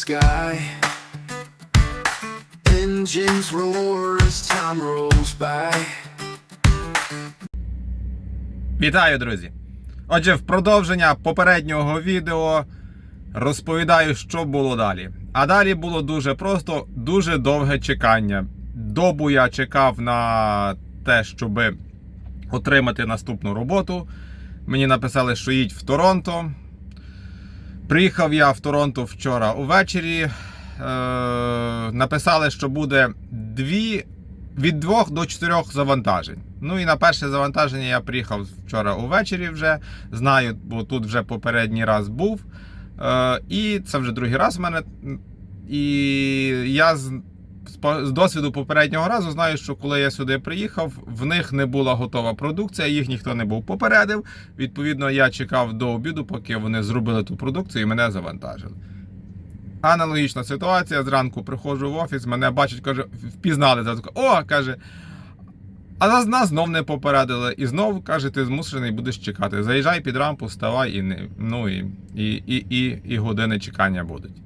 sky. Engines roar as time rolls by. Вітаю, друзі! Отже, в продовження попереднього відео розповідаю, що було далі. А далі було дуже просто, дуже довге чекання. Добу я чекав на те, щоб отримати наступну роботу. Мені написали, що їдь в Торонто. Приїхав я в Торонто вчора увечері. Е, написали, що буде дві, від двох до чотирьох завантажень. Ну і на перше завантаження я приїхав вчора увечері вже. Знаю, бо тут вже попередній раз був. Е, і це вже другий раз в мене. І я з, досвіду попереднього разу знаю, що коли я сюди приїхав, в них не була готова продукція, їх ніхто не був попередив. Відповідно, я чекав до обіду, поки вони зробили ту продукцію і мене завантажили. Аналогічна ситуація. Зранку приходжу в офіс, мене бачать, каже, впізнали. Зразу, О, каже. А нас знов не попередили. І знов каже, ти змушений будеш чекати. Заїжджай під рампу, вставай і не, ну, і, і, і, і, і години чекання будуть.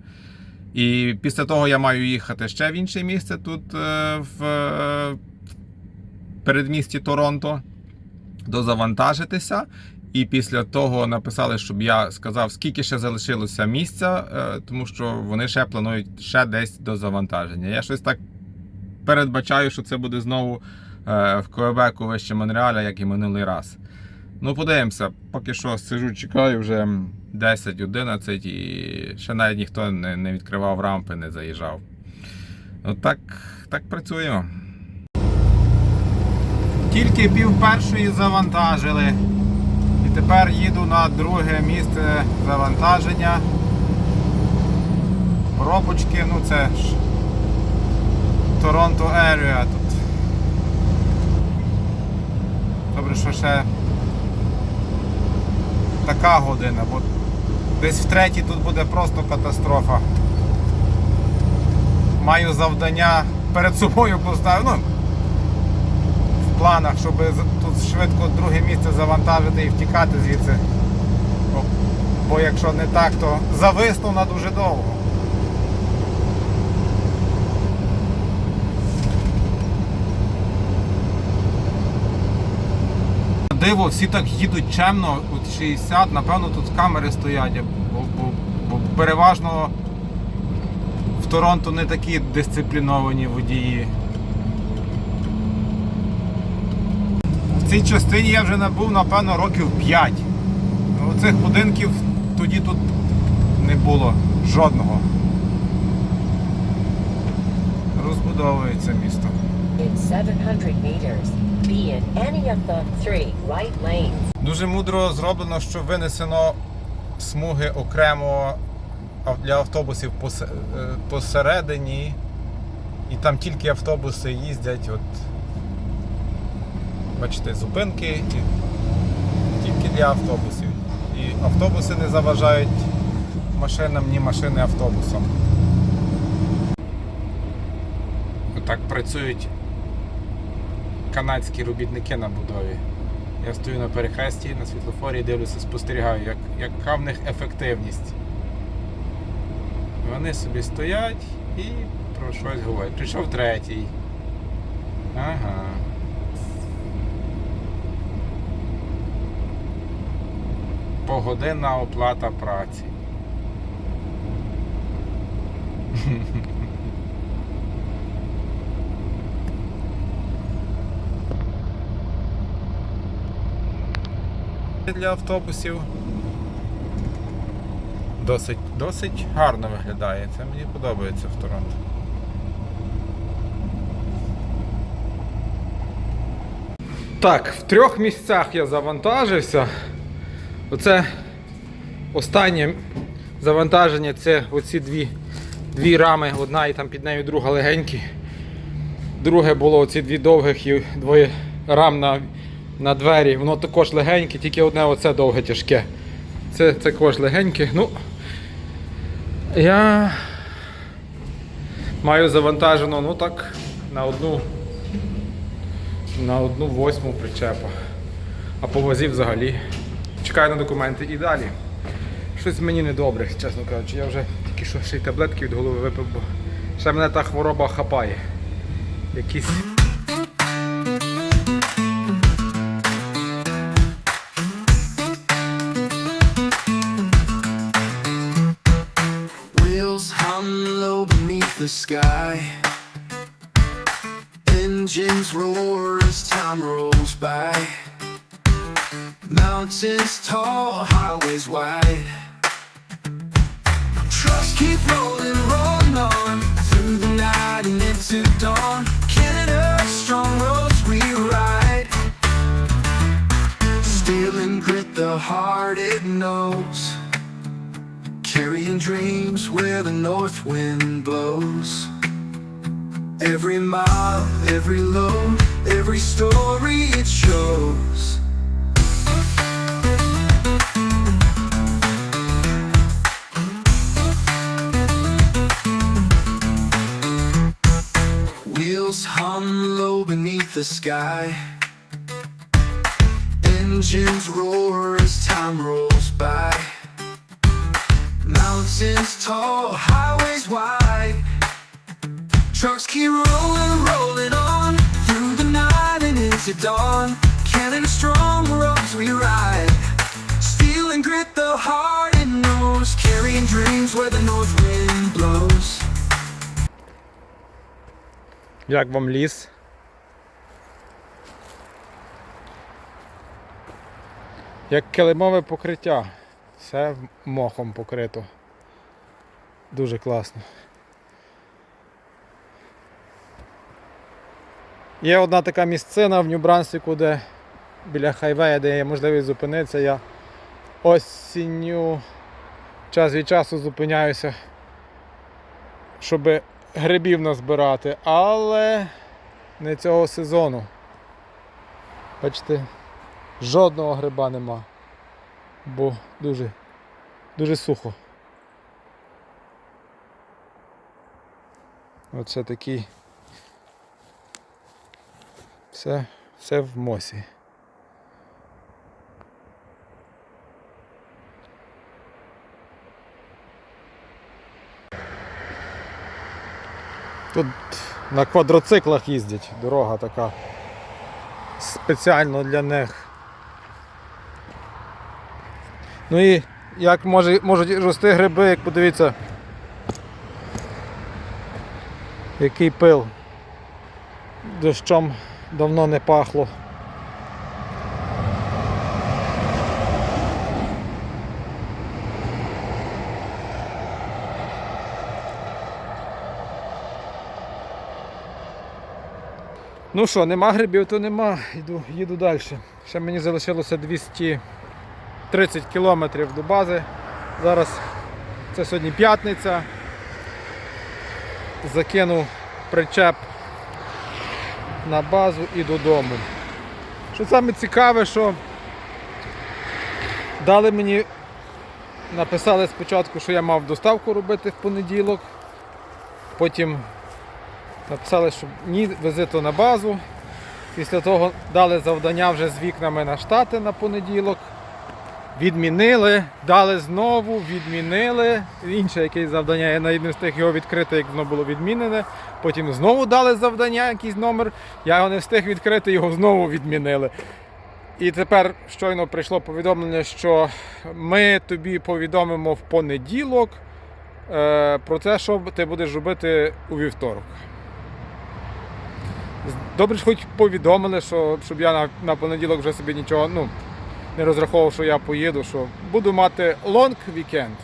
І після того я маю їхати ще в інше місце тут е, в е, передмісті Торонто, дозавантажитися. І після того написали, щоб я сказав, скільки ще залишилося місця, е, тому що вони ще планують ще десь до завантаження. Я щось так передбачаю, що це буде знову в Квебеку вище Монреаля, як і минулий раз. Ну, подивимося, поки що сижу, чекаю вже 10-11 і ще навіть ніхто не, не відкривав рампи, не заїжджав. Ну так, так працюємо. Тільки пів першої завантажили. І тепер їду на друге місце завантаження. Пробочки, ну це ж Торонто Area тут. Добре, що ще така година, бо десь в третій тут буде просто катастрофа. Маю завдання перед собою поставити. Ну, в планах, щоб тут швидко друге місце завантажити і втікати звідси. Бо, якщо не так, то зависну на дуже довго. Диво, всі так їдуть чемно, от 60, напевно, тут камери стоять, бо, бо, бо переважно в Торонто не такі дисципліновані водії. В цій частині я вже набув, напевно, років 5. Ну, Оцих будинків тоді тут не було жодного. Розбудовується місто. In 700 meters, be in any of the three right lanes. Дуже мудро зроблено, що винесено смуги окремо для автобусів е, посередині, і там тільки автобуси їздять. От, бачите, зупинки і тільки для автобусів. І автобуси не заважають машинам, ні машини автобусам. Отак працюють канадські робітники на будові. Я стою на перехресті на світлофорі дивлюся, спостерігаю, як, яка в них ефективність. Вони собі стоять і про щось говорять. Прийшов третій. Ага. Погодинна оплата праці. Для автобусів досить, досить гарно виглядає. Це мені подобається в Торонто. Так, в трьох місцях я завантажився. Оце останнє завантаження це оці дві, дві рами, одна і там під нею друга легенькі. Друге було оці дві довгих і двоє рам на, на двері. Воно також легеньке, тільки одне оце довге тяжке. Це також легеньке. Ну, я маю завантажено, ну так, на одну на одну восьму причепа. А по вазі взагалі. Чекаю на документи і далі. щось мені недобре, чесно кажучи. Я вже тільки що ще й таблетки від голови випив, бо ще мене та хвороба хапає. Якісь. The sky. Engines roar as time rolls by. Mountains tall, highways wide. Trucks keep rolling, rolling on through the night and into dawn. Canada, strong roads we ride. Steel and grit, the heart it knows. Dreams where the north wind blows. Every mile, every load, every story it shows. Wheels hum low beneath the sky. Engines roar as time rolls by. Mountains tall, highways wide. Trucks keep rolling, rolling on through the night and into dawn. Canada strong roads we ride. Steel and grit, the heart it knows. Carrying dreams where the north wind blows. Як вам ліс? Як килимове покриття. Все мохом покрито. Дуже класно. Є одна така місцина в Нью-Брансвіку, де біля хайвея, де є можливість зупинитися. Я осінню час від часу зупиняюся, щоб грибів назбирати, але не цього сезону. Бачите, жодного гриба нема, бо дуже, дуже сухо. Оце такий. Все, все в мосі. Тут на квадроциклах їздять, дорога така спеціально для них. Ну і як може, можуть рости гриби, як подивіться, який пил. Дощом давно не пахло. Ну що, нема грибів, то нема. Йду, їду далі. Ще мені залишилося 230 кілометрів до бази. Зараз це сьогодні п'ятниця. Закинув причеп на базу і додому. Що саме цікаве, що дали мені, написали спочатку, що я мав доставку робити в понеділок. Потім Написали, що ні, вези то на базу. Після того дали завдання вже з вікнами на штати на понеділок. Відмінили, дали знову, відмінили. Інше якесь завдання, я навіть не встиг його відкрити, як воно було відмінене. Потім знову дали завдання, якийсь номер. Я його не встиг відкрити, його знову відмінили. І тепер щойно прийшло повідомлення, що ми тобі повідомимо в понеділок е, про те, що ти будеш робити у вівторок. Добре, що хоч повідомили, що, щоб я на, на понеділок вже собі нічого ну, не розраховував, що я поїду, що буду мати лонг вікенд.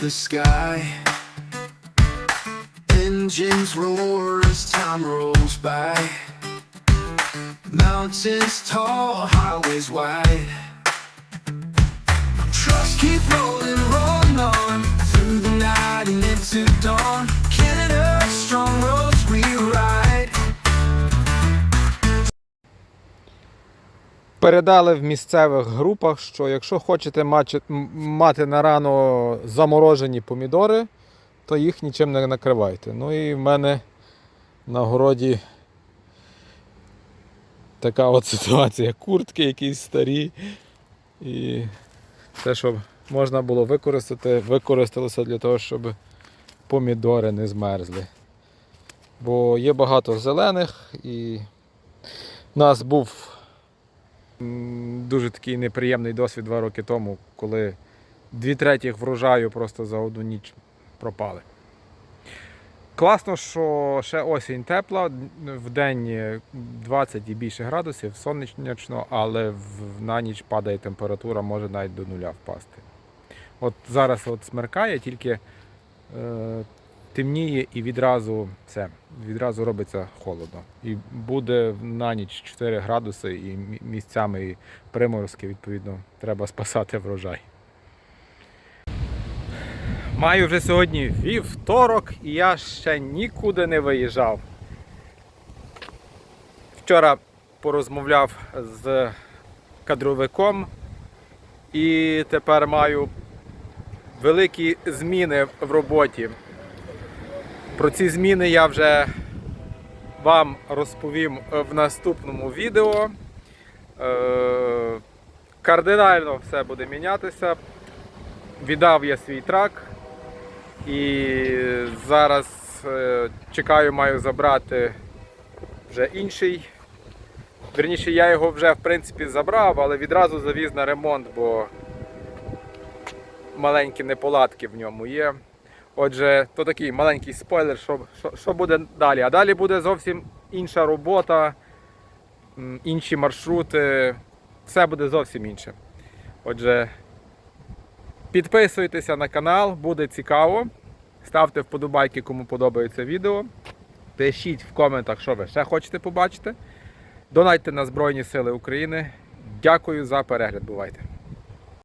The sky. Engines roar as time rolls by. Mountains tall, highways wide. Trucks keep rolling, rolling on through the night and into dawn. Canada, strong roads. Передали в місцевих групах, що якщо хочете мати на рано заморожені помідори, то їх нічим не накривайте. Ну і в мене на городі така от ситуація. Куртки якісь старі. І все, що можна було використати, використалося для того, щоб помідори не змерзли. Бо є багато зелених і в нас був дуже такий неприємний досвід два роки тому, коли дві третіх врожаю просто за одну ніч пропали. Класно, що ще осінь тепла, в день 20 і більше градусів, сонячно, але в- на ніч падає температура, може навіть до нуля впасти. От зараз от смеркає, тільки е, темніє і відразу все, відразу робиться холодно. І буде на ніч 4 градуси і місцями і приморозки, відповідно, треба спасати врожай. Маю вже сьогодні вівторок і я ще нікуди не виїжджав. Вчора порозмовляв з кадровиком і тепер маю великі зміни в роботі. Про ці зміни я вже вам розповім в наступному відео. Е, Кардинально все буде мінятися. Віддав я свій трак і зараз е, чекаю, маю забрати вже інший. Верніше, я його вже в принципі забрав, але відразу завіз на ремонт, бо маленькі неполадки в ньому є. Отже, то такий маленький спойлер, що, що, що буде далі. А далі буде зовсім інша робота, інші маршрути. Все буде зовсім інше. Отже, підписуйтеся на канал, буде цікаво. Ставте вподобайки, кому подобається відео. Пишіть в коментах, що ви ще хочете побачити. Донайте на Збройні Сили України. Дякую за перегляд. Бувайте!